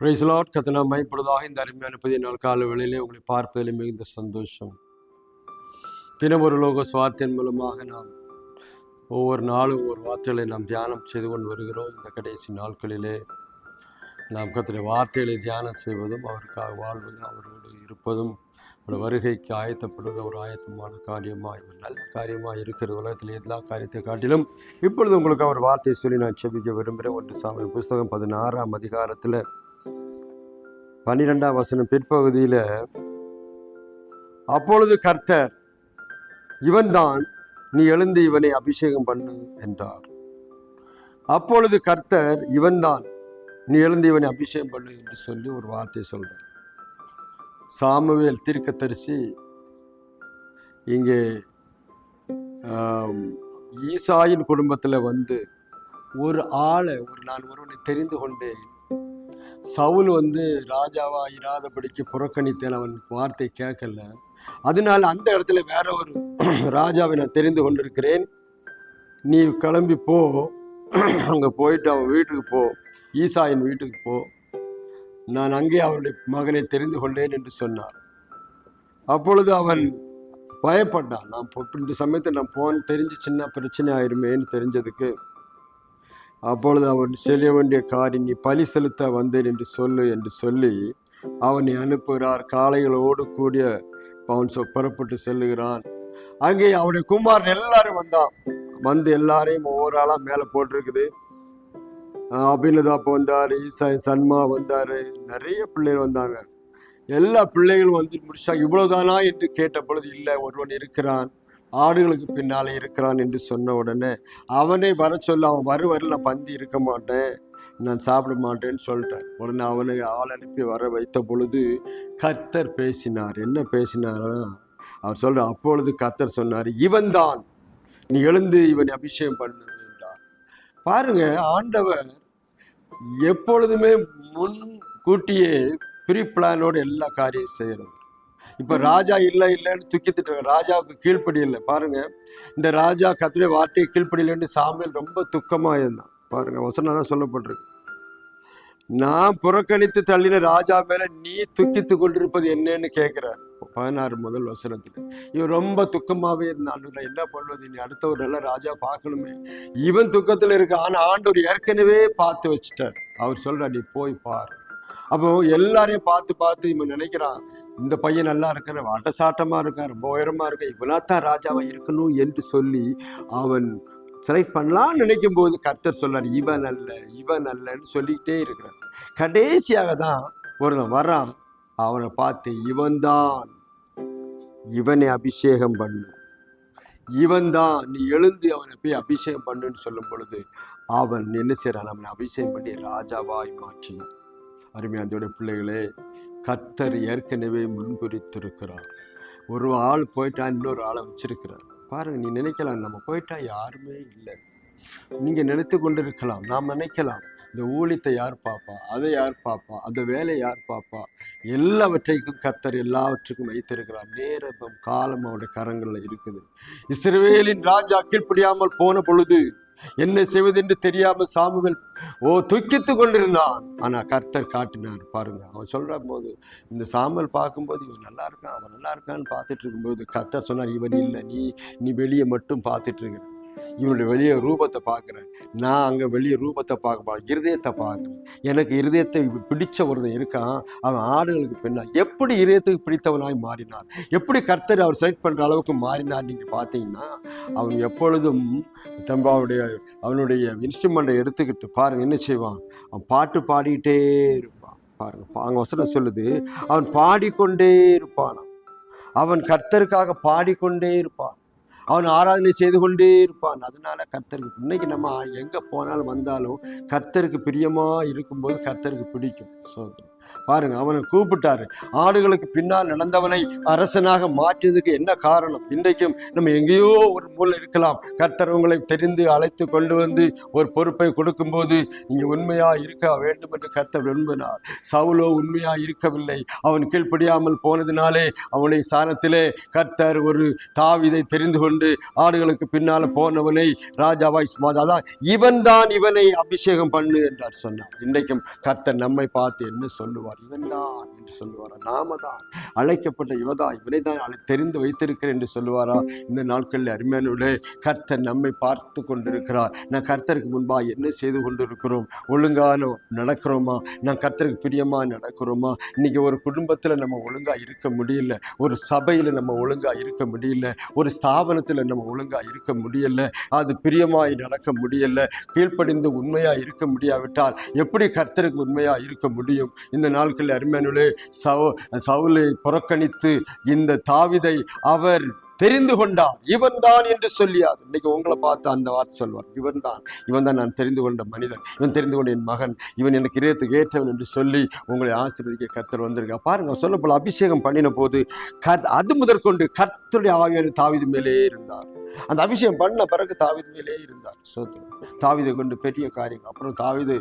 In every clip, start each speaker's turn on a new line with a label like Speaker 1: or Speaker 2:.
Speaker 1: பிரைஸ்லாட் கத்தனா மைப்படுவதாக இந்த அருமையான புதிய நாள் கால வேளையிலே உங்களை பார்ப்பதில் மிகுந்த சந்தோஷம். தினம் ஒரு லோக சுவார்த்தையின் மூலமாக நாம் ஒவ்வொரு நாளும் ஒவ்வொரு வார்த்தைகளை நாம் தியானம் செய்து கொண்டு வருகிறோம். இந்த கடைசி நாட்களிலே நாம் கத்திர வார்த்தைகளை தியானம் செய்வதும் அவருக்காக வாழ்வதும் அவரோடு இருப்பதும் ஒரு வருகைக்கு ஆயத்தப்படுவது ஒரு ஆயத்தமான காரியமாக ஒரு நல்ல காரியமாக இருக்கிற உலகத்தில் எல்லா காரியத்தை காட்டிலும் இப்பொழுது உங்களுக்கு அவர் வார்த்தையை சொல்லி நான் செபிக்க விரும்புகிறேன். ஒன்று சாமி புஸ்தகம் பதினாறாம் அதிகாரத்தில் பன்னிரெண்டாம் வசனம் பிற்பகுதியில் அப்பொழுது கர்த்தர் இவன்தான் நீ எழுந்து இவனை அபிஷேகம் பண்ணு என்றார். அப்பொழுது கர்த்தர் இவன்தான் நீ எழுந்து இவனை அபிஷேகம் பண்ணு என்று சொல்லி ஒரு வார்த்தை சொல்றார். சாமுவேல் தீர்க்கத்தரிசி இங்கே ஈசாயின் குடும்பத்தில் வந்து ஒரு ஆளை ஒரு நான் ஒருவனை தெரிந்து கொண்டேன். சவுல் வந்து ராஜாவா இராதபடிக்கு புறக்கணித்தேன் அவன் வார்த்தை கேட்கல. அதனால் அந்த இடத்துல வேற ஒரு ராஜாவை நான் தெரிந்து கொண்டிருக்கிறேன். நீ கிளம்பி போ. அங்கே போயிட்டு அவன் வீட்டுக்கு போ. ஈசாயின் வீட்டுக்கு போ. நான் அங்கே அவனுடைய மகனை தெரிந்து கொண்டேன் என்று சொன்னார். அப்பொழுது அவன் பயப்பட்டான். நான் இந்த சமயத்தில் நான் போன் தெரிஞ்சு சின்ன பிரச்சனை ஆயிருமேன்னு தெரிஞ்சதுக்கு அப்பொழுது அவன் செய்ய வேண்டிய காரியம் நீ பலி செலுத்த வந்தேன் என்று சொல்லு என்று சொல்லி அவனை அனுப்புகிறார். காளைகளோடு கூடிய அவன் சொ- புறப்பட்டு செல்லுகிறான். அங்கே அவனுடைய குமாரன் எல்லாரும் வந்தான். வந்து எல்லாரையும் ஒவ்வொரு ஆளாக மேலே போட்டிருக்குது. ஆஹ் வந்தார் ஈசா சன்மா வந்தார் நிறைய பிள்ளைகள் வந்தாங்க. எல்லா பிள்ளைகளும் வந்து முடிச்சாங்க. இவ்வளோதானா என்று கேட்ட பொழுது இல்லை ஒருவன் இருக்கிறான். ஆடுகளுக்கு பின்னாலே இருக்கிறான் என்று சொன்ன உடனே அவனை வர சொல்ல அவன் வருவரில் நான் பந்தி இருக்க மாட்டேன் நான் சாப்பிட மாட்டேன்னு சொல்லிட்டேன். உடனே அவனை ஆள் அனுப்பி வர வைத்த பொழுது கர்த்தர் பேசினார். என்ன பேசினார்னா அவர் சொல்ற அப்பொழுது கர்த்தர் சொன்னார் இவன்தான் நீ எழுந்து இவனை அபிஷேகம் பண்ணு என்றார். பாருங்க ஆண்டவர் எப்பொழுதுமே முன் கூட்டியே ப்ரீ பிளானோட எல்லா காரியம் செய்யறது இப்ப ராஜா இல்லை இல்லைன்னு துக்கித்துட்டு இருக்க ராஜாவுக்கு கீழ்ப்படி இல்லை. பாருங்க இந்த ராஜா கத்துடைய வார்த்தையை கீழ்ப்படியில்லைன்னு சாமியல் ரொம்ப துக்கமா இருந்தான். பாருங்க வசனம் தான் சொல்லப்பட்டிருக்கு. நான் புறக்கணித்து தள்ளின ராஜா மேல நீ துக்கித்து கொண்டிருப்பது என்னன்னு கேட்கிறார். பதினாறு முதல் வசனத்துல. இவன் ரொம்ப துக்கமாவே இருந்தான். என்ன பண்ணுவது? நீ அடுத்த ஒரு நல்ல ராஜா பார்க்கணுமே. இவன் துக்கத்துல இருக்கு ஆனா ஆண்டவர் ஏற்கனவே பார்த்து வச்சுட்டார். அவர் சொல்றார் நீ போய் பாரு. அப்போ எல்லாரையும் பார்த்து பார்த்து இவன் நினைக்கிறான் இந்த பையன் நல்லா இருக்காரு வட்டசாட்டமா இருக்கார் ரொம்ப உயரமா இருக்க இவனாத்தான் ராஜாவாக இருக்கணும் என்று சொல்லி அவன் செலக்ட் பண்ணலாம்னு நினைக்கும் போது கர்த்தர் சொன்னார் இவன் அல்ல இவன் அல்லன்னு சொல்லிக்கிட்டே இருக்கிறார் கடைசியாக தான் ஒருவன் வரான் அவனை பார்த்து இவன்தான் இவனை அபிஷேகம் பண்ணு. இவன்தான் நீ எழுந்து அவனை போய் அபிஷேகம் பண்ணுன்னு சொல்லும் பொழுது அவன் என்ன செய்கிறான் அவனை அபிஷேகம் பண்ணி ராஜாவாய் மாற்றினான். அருமையாந்தோட பிள்ளைகளே கத்தர் ஏற்கனவே முன்குறித்திருக்கிறார். ஒரு ஆள் போயிட்டா இன்னொரு ஆளை வச்சிருக்கிறார். பாருங்க நீ நினைக்கலாம் நம்ம போயிட்டா யாருமே இல்லை. நீங்கள் நினைத்து கொண்டு இருக்கலாம் நாம் நினைக்கலாம் இந்த ஊழியத்தை யார் பார்ப்பா அதை யார் பார்ப்பா அந்த வேலையை யார் பார்ப்பா. எல்லாவற்றைக்கும் கத்தர் எல்லாவற்றுக்கும் வைத்திருக்கிறார். நேரம் காலம் அவருடைய கரங்களில் இருக்குது. இஸ்ரேலின் ராஜா கீழ்ப்படியாமல் போன பொழுது என்ன செய்வது என்று தெரியாமல் சாமுவேல் ஓ துக்கித்து கொண்டிருந்தான். ஆனால் கர்த்தர் காட்டினார் பாருங்க அவன் சொல்ற போது இந்த சாமுவேல் பார்க்கும்போது இவன் நல்லா இருக்கான் அவன் நல்லா இருக்கான்னு பார்த்துட்டு இருக்கும்போது கர்த்தர் சொன்னார் இவன் இல்லை நீ நீ வெளியே மட்டும் பார்த்துட்டு இருக்கிற இவனுடைய வெளியே ரூபத்தை பார்க்குறேன். நான் அங்கே வெளியே ரூபத்தை பார்க்க இருதயத்தை பார்க்குறேன். எனக்கு இருதயத்தை பிடிச்ச ஒருத்தன் இருக்கான். அவன் ஆடுகளுக்கு பின்னால். எப்படி இருதயத்துக்கு பிடித்தவனாய் மாறினார் எப்படி கர்த்தர் அவர் செலக்ட் பண்ணுற அளவுக்கு மாறினார் நீங்கள் பார்த்தீங்கன்னா அவன் எப்பொழுதும் தம்பாவுடைய அவனுடைய இன்ஸ்ட்ருமெண்ட்டை எடுத்துக்கிட்டு பாருங்க என்ன செய்வான்? அவன் பாட்டு பாடிக்கிட்டே இருப்பான். பாருங்க பா- வசனம் சொல்லுது அவன் பாடிக்கொண்டே இருப்பானாம். அவன் கர்த்தருக்காக பாடிக்கொண்டே இருப்பான். அவன் ஆராதனை செய்து கொண்டே இருப்பான். அதனால கர்த்தருக்கு இன்னைக்கு நம்ம எங்கே போனாலும் வந்தாலும் கர்த்தருக்கு பிரியமாக இருக்கும்போது கர்த்தருக்கு பிடிக்கும். சோதனை. பாருங்க அவனை கூப்பிட்டாரு. ஆடுகளுக்கு பின்னால் நடந்தவனை அரசனாக மாற்றியதுக்கு என்ன காரணம்? இன்றைக்கும் நம்ம எங்கேயோ ஒரு மூலம் இருக்கலாம். கர்த்தர் உங்களை தெரிந்து அழைத்து கொண்டு வந்து ஒரு பொறுப்பை கொடுக்கும்போது நீங்கள் உண்மையா இருக்க வேண்டும் என்று கர்த்தர் விரும்பினார். சவுலோ உண்மையா இருக்கவில்லை. அவன் கீழ்ப்படியாமல் போனதினாலே அவனை சாணத்திலே கர்த்தர் ஒரு தாவிதை தெரிந்து கொண்டு ஆடுகளுக்கு பின்னால் போனவனை ராஜாவாய் சுமார் அதான் இவன் தான் இவனை அபிஷேகம் பண்ணு என்றார் சொன்னார். இன்றைக்கும் கர்த்தர் நம்மை பார்த்து என்ன சொல்லுவார் இவன் தான் என்று சொல்லுவாரா? நாம தான் அழைக்கப்பட்ட இவதா இவனை தான் தெரிந்து வைத்திருக்கிறேன் என்று சொல்லுவாரா? இந்த நாட்களில் அருமையானுடைய கர்த்தர் நம்மை பார்த்து கொண்டிருக்கிறார். நான் கர்த்தருக்கு முன்பாக என்ன செய்து கொண்டிருக்கிறோம்? ஒழுங்கான நடக்கிறோமா? நான் கர்த்தருக்கு பிரியமா நடக்கிறோமா? இன்னைக்கு ஒரு குடும்பத்தில் நம்ம ஒழுங்கா இருக்க முடியல. ஒரு சபையில் நம்ம ஒழுங்கா இருக்க முடியல. ஒரு ஸ்தாபனத்தில் நம்ம ஒழுங்கா இருக்க முடியல. அது பிரியமாய் நடக்க முடியல. கீழ்ப்படிந்து உண்மையா இருக்க முடியாவிட்டால் எப்படி கர்த்தருக்கு உண்மையா இருக்க முடியும்? இந்த நாட்களில் அருமையானவர்களே சவு சவுலை புறக்கணித்து இந்த தாவிதை அவர் தெரிந்து கொண்டார். இவன் தான் என்று சொல்லியார். இன்னைக்கு உங்களை பார்த்து அந்த வார்த்தை சொல்வார். இவன் தான் இவன் தான் நான் தெரிந்து கொண்ட மனிதன். இவன் தெரிந்து கொண்ட என் மகன். இவன் எனக்கு இதயத்துக்கு ஏற்றவன் என்று சொல்லி உங்களை ஆசீர்வதிக்க கர்த்தர் வந்திருக்கா பாருங்க சொல்ல போல அபிஷேகம் பண்ணின போது கர் அது முதற்கொண்டு கர்த்தருடைய ஆவியான தாவிது மேலே இருந்தார். அந்த அபிஷேகம் பண்ண பிறகு தாவித மேலே இருந்தார். சோத்திரம். தாவிதை கொண்டு பெரிய காரியம் அப்புறம் தாவிது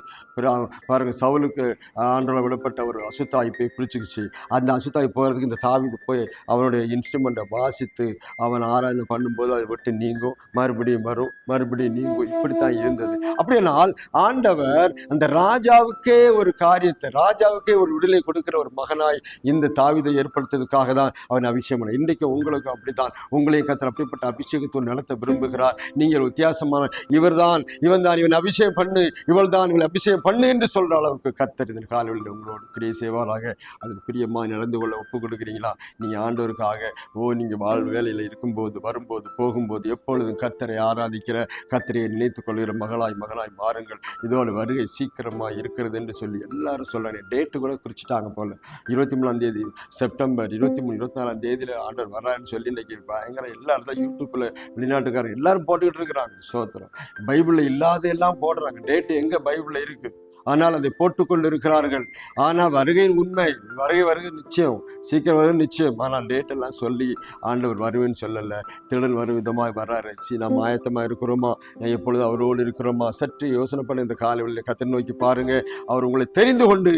Speaker 1: பாருங்க சவுலுக்கு ஆண்டோல விடப்பட்ட ஒரு அசுத்தாய் போய் பிடிச்சிக்கிச்சு அந்த அசுத்தாய் போகிறதுக்கு இந்த தாவிது போய் அவனுடைய இன்ஸ்ட்ருமெண்ட்டை வாசித்து அவன் ஆராய்ந்து பண்ணும்போது அதை விட்டு நீங்கும். மறுபடியும் வரும். மறுபடியும் நீங்கும். இப்படித்தான் இருந்தது. அப்படியானால் ஆண்டவர் அந்த ராஜாவுக்கே ஒரு காரியத்தை ராஜாவுக்கே ஒரு விடுதலை கொடுக்கிற ஒரு மகனாய் இந்த தாவிதை ஏற்படுத்துறதுக்காக தான் அவன் அபிஷேகம் இன்றைக்கு உங்களுக்கு அப்படித்தான். உங்களையும் கத்துற அப்படிப்பட்ட அபிஷேகத்தோடு நடத்த விரும்புகிறார். நீங்கள் வித்தியாசமான இவர்தான் இவன் தான் இவன் அபிஷேகம் பண்ணு இவள் தான் இவள் அபிஷேகம் பண்ணு என்று சொல்கிற அளவுக்கு கத்தர் இந்த காலையில் உங்களோடு கிரியை செய்வாராக. அதில் பிரியமாக நடந்து கொள்ள ஒப்பு கொடுக்குறீங்களா? நீங்கள் ஆண்டவருக்காக ஓ நீங்கள் வாழ் வேலையில் இருக்கும்போது வரும்போது போகும்போது எப்பொழுதும் கத்தரை ஆராதிக்கிற கத்தரையை நினைத்து கொள்கிற மகளாய் மகளாய் மாறுங்கள். இதோட வருகை சீக்கிரமாக இருக்கிறது என்று சொல்லி எல்லாரும் சொல்கிறாங்க டேட்டு கூட குறிச்சிட்டாங்க போல. இருபத்தி மூணாம் தேதி செப்டம்பர் இருபத்தி மூணு இருபத்தி நாலாம் தேதியில் ஆண்டவர் வர்றாருன்னு சொல்லி இன்றைக்கி பயங்கர எல்லாரும் தான் யூடியூப்பில் வெளிநாட்டுக்காரர் எல்லாரும் போட்டுக்கிட்டு இருக்கிறாங்க. சோத்திரம். பைபிளில் இல்லாத எல்லாம் போடுறாங்க. டேட்டு எங்கே பைபிளில் இருக்குது ஆனால் அதை போட்டுக்கொண்டு இருக்கிறார்கள் ஆனால் வருகையின் உண்மை வருகை வருகை நிச்சயம் சீக்கிரம் வருது நிச்சயம். ஆனால் டேட்டெல்லாம் சொல்லி ஆண்டவர் வருவேன்னு சொல்லலை. திருடன் வரும் விதமாக வர்றாரு. சி நாம் ஆயத்தமாக இருக்கிறோமா? நான் எப்பொழுது அவரோடு இருக்கிறோமா? சற்று யோசனை பண்ண இந்த காலை வெளியில் கத்தை நோக்கி பாருங்கள் அவர் உங்களை தெரிந்து கொண்டு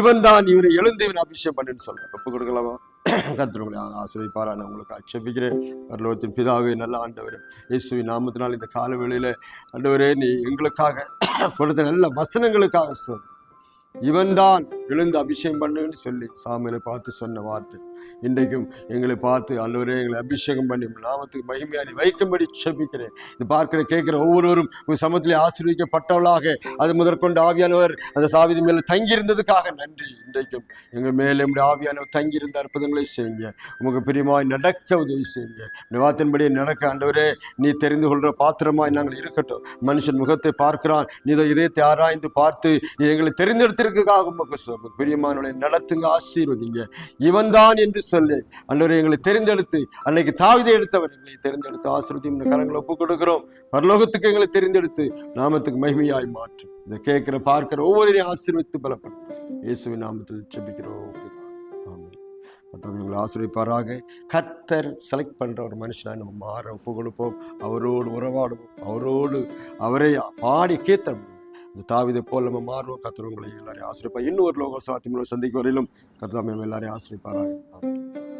Speaker 1: இவன் தான் இவனை எழுந்து இவன் அபிஷேகம் பண்ணுன்னு சொல்றேன் ஒப்பு கொடுக்கலாமா? கத்திரங்களை ஆசிரியப்பாரா நான் உங்களுக்கு அச்சபிக்கிறேன் பரலோகத்தின் பிதாவே நல்ல ஆண்டவர் இயேசுவின் நாமத்தினால் இந்த கால வேளையில் ஆண்டவரே நீ எங்களுக்காக கொடுத்த நல்ல வசனங்களுக்காக சொல் இவன்தான் எழுந்து அபிஷேகம் பண்ணுன்னு சொல்லி சாமியில் பார்த்து சொன்ன வார்த்தை. இன்றைக்கும் எங்களை பார்த்து அல்லவரே எங்களை அபிஷேகம் பண்ணி உம் நாமத்துக்கு மகிமையானி வைக்கும்படி செபிக்கிறேன். இது பார்க்கிற கேட்கிற ஒவ்வொருவரும் உங்கள் சமத்திலே ஆசீர்வதிக்கப்பட்டவளாக அது முதற்கொண்டு ஆவியானவர் அந்த சாவிதி மேலே தங்கியிருந்ததுக்காக நன்றி. இன்றைக்கும் எங்கள் மேலே நம்முடைய ஆவியானவர் தங்கியிருந்த அற்புதங்களை செய்யுங்க. உமக்கு பிரியமாய் நடக்க உதவி செய்யுங்க. இந்த வார்த்தையின்படி நடக்க ஆண்டவரே நீ தெரிந்து கொள்கிற பாத்திரமாய் நாங்கள் இருக்கட்டும். மனுஷன் முகத்தை பார்க்கிறான் நீ இதை இதயத்தை ஆராய்ந்து பார்த்து நீ எங்களை தெரிந்தெடுத்திருக்காக உமக்கு பிரியமானவனை நடத்துங்க ஆசீர்வதிங்க. இவன் தான் என்று சொல்லி. அன்றவரை எங்களை தெரிந்தெடுத்து அன்னைக்கு தாவிதை எடுத்தவர் எங்களை தெரிந்தெடுத்து ஆசிரியம் கரங்களை ஒப்புக் கொடுக்கிறோம். பரலோகத்துக்கு எங்களை தெரிந்தெடுத்து நாமத்துக்கு மகிமையாய் மாற்றும். இதை கேட்கிற பார்க்கிற ஒவ்வொருவரையும் ஆசீர்வித்து பலப்படுத்தும். இயேசுவின் நாமத்தில் செபிக்கிறோம் மற்றவங்களை ஆசிரியப்பாராக கத்தர் செலக்ட் பண்ற ஒரு மனுஷனாக நம்ம மாற ஒப்பு கொடுப்போம். அவரோடு உறவாடுவோம். அவரோடு அவரை பாடி கீர்த்தனம் இந்த தாவிதை போல் நம்ம மாறுவோம். கர்த்தர் எல்லாரையும் ஆசிரியப்பா இன்னும் ஒரு லோக சாத்தியங்களோ சந்திக்க வரையிலும் கர்த்தர் எல்லாரையும் ஆசிரியப்பாராக